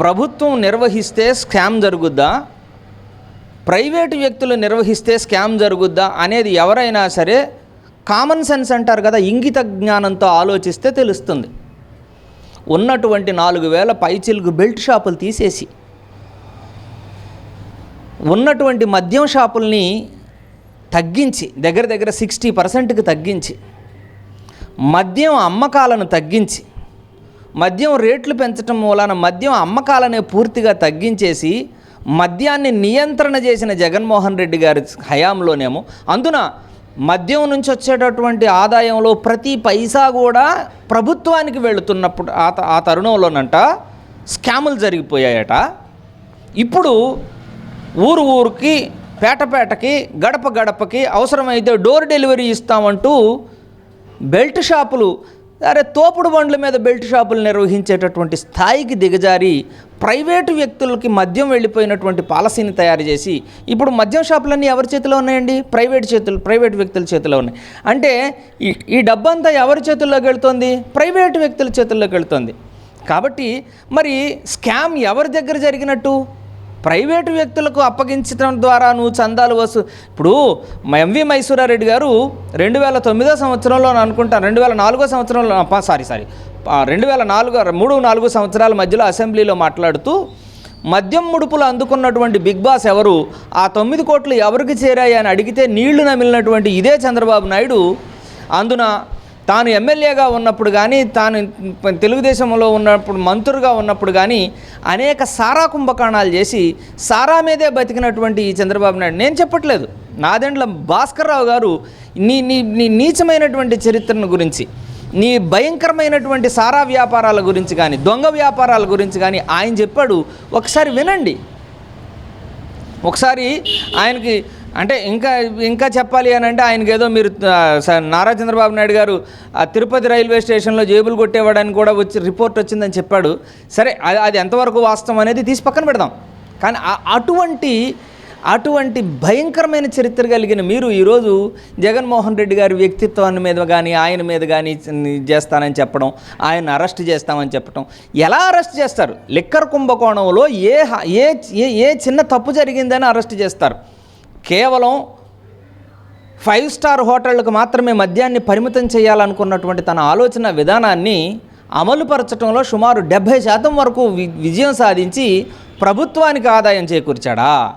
ప్రభుత్వం నిర్వహిస్తే scam జరుగుద్దా? Private వ్యక్తులు నిర్వహిస్తే స్కామ్ జరుగుద్దా అనేది ఎవరైనా సరే కామన్ సెన్స్ అంటారు కదా ఇంగిత జ్ఞానంతో ఆలోచిస్తే తెలుస్తుంది. ఉన్నటువంటి నాలుగు వేల పైచిలుగు బెల్ట్ షాపులు తీసేసి ఉన్నటువంటి మద్యం షాపుల్ని తగ్గించి దగ్గర దగ్గర సిక్స్టీ పర్సెంట్కి తగ్గించి మద్యం అమ్మకాలను తగ్గించి మద్యం రేట్లు పెంచడం మూలాన మద్యం అమ్మకాలనే పూర్తిగా తగ్గించేసి మద్యాన్ని నియంత్రణ చేసిన జగన్మోహన్ రెడ్డి గారి హయాంలోనేమో. అందున మద్యం నుంచి వచ్చేటటువంటి ఆదాయంలో ప్రతి పైసా కూడా ప్రభుత్వానికి వెళుతున్నప్పుడు ఆ త- ఆ తరుణంలోనంట స్కాములు జరిగిపోయాయట. ఇప్పుడు ఊరు ఊరికి పేటపేటకి గడప గడపకి అవసరమైతే డోర్ డెలివరీ ఇస్తామంటూ బెల్ట్ షాపులు అరే తోపుడు బండ్ల మీద బెల్ట్ షాపులు నిర్వహించేటటువంటి స్థాయికి దిగజారి ప్రైవేటు వ్యక్తులకి మద్యం వెళ్ళిపోయినటువంటి పాలసీని తయారు చేసి ఇప్పుడు మద్యం షాపులన్నీ ఎవరి చేతిలో ఉన్నాయండి? ప్రైవేట్ చేతులు ప్రైవేట్ వ్యక్తుల చేతిలో ఉన్నాయి. అంటే ఈ ఈ డబ్బంతా ఎవరి చేతుల్లోకి వెళ్తుంది? ప్రైవేటు వ్యక్తుల చేతుల్లోకి వెళ్తుంది. కాబట్టి మరి స్కామ్ ఎవరి దగ్గర జరిగినట్టు? ప్రైవేటు వ్యక్తులకు అప్పగించడం ద్వారా నువ్వు చందాలు వసూ ఇప్పుడు ఎంవి మైసూరారెడ్డి గారు రెండు వేల తొమ్మిదో సంవత్సరంలో అనుకుంటాను రెండు వేల నాలుగో సంవత్సరంలో సారీ సారీ రెండు వేల నాలుగు మూడు నాలుగు సంవత్సరాల మధ్యలో అసెంబ్లీలో మాట్లాడుతూ మద్యం ముడుపులు అందుకున్నటువంటి బిగ్ బాస్ ఎవరు ఆ తొమ్మిది కోట్లు ఎవరికి చేరాయి అని అడిగితే నీళ్ళు నమిలినటువంటి ఇదే చంద్రబాబు నాయుడు అందున తాను ఎమ్మెల్యేగా ఉన్నప్పుడు కానీ తాను తెలుగుదేశంలో ఉన్నప్పుడు మంత్రులుగా ఉన్నప్పుడు కానీ అనేక సారా కుంభకోణాలు చేసి సారా మీదే బతికినటువంటి ఈ చంద్రబాబు నాయుడు. నేను చెప్పట్లేదు. నాదెండ్ల భాస్కర్రావు గారు నీ నీ నీ నీచమైనటువంటి చరిత్రను గురించి నీ భయంకరమైనటువంటి సారా వ్యాపారాల గురించి కానీ దొంగ వ్యాపారాల గురించి కానీ ఆయన చెప్పాడు. ఒకసారి వినండి. ఒకసారి ఆయనకి అంటే ఇంకా ఇంకా చెప్పాలి అని అంటే ఆయనకి ఏదో మీరు స- నారా చంద్రబాబు నాయుడు గారు ఆ తిరుపతి రైల్వే స్టేషన్లో జేబులు కొట్టేవాడని కూడా వచ్చి రిపోర్ట్ వచ్చిందని చెప్పాడు. సరే అది అది ఎంతవరకు వాస్తవం అనేది తీసి పక్కన పెడదాం. కానీ అటువంటి అటువంటి భయంకరమైన చరిత్ర కలిగిన మీరు ఈరోజు జగన్మోహన్ రెడ్డి గారి వ్యక్తిత్వాన్ని మీద కానీ ఆయన మీద కానీ చేస్తానని చెప్పడం ఆయన అరెస్ట్ చేస్తామని చెప్పడం ఎలా అరెస్ట్ చేస్తారు? లిక్కర్ కుంభకోణంలో ఏ హ- ఏ ఏ- ఏ చిన్న తప్పు జరిగిందని అరెస్ట్ చేస్తారు? కేవలం ఫైవ్ స్టార్ హోటళ్ళకు మాత్రమే మద్యాన్ని పరిమితం చేయాలనుకున్నటువంటి తన ఆలోచన విధానాన్ని అమలుపరచడంలో సుమారు డెబ్భై శాతం వరకు వి- విజయం సాధించి ప్రభుత్వానికి ఆదాయం చేకూర్చాడా?